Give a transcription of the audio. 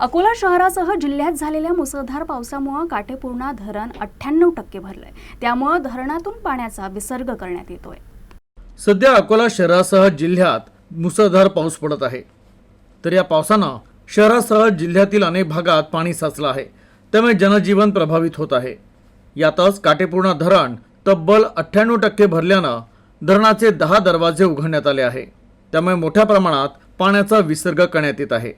अकोला शहरासह जिल्ह्यात झालेल्या मुसळधार पावसामुळे काटेपूर्णा धरण अठ्ठ्याण्णव टक्के भरलंय. त्यामुळं धरणातून पाण्याचा विसर्ग करण्यात येतोय. सध्या अकोला शहरासह जिल्ह्यात मुसळधार पाऊस पडत आहे. तर या पावसानं शहरासह जिल्ह्यातील अनेक भागात पाणी साचलं आहे. त्यामुळे जनजीवन प्रभावित होत आहे. यातच काटेपूर्णा धरण तब्बल अठ्ठ्याण्णव टक्के भरल्यानं धरणाचे दहा दरवाजे उघडण्यात आले आहे. त्यामुळे मोठ्या प्रमाणात पाण्याचा विसर्ग करण्यात येत आहे.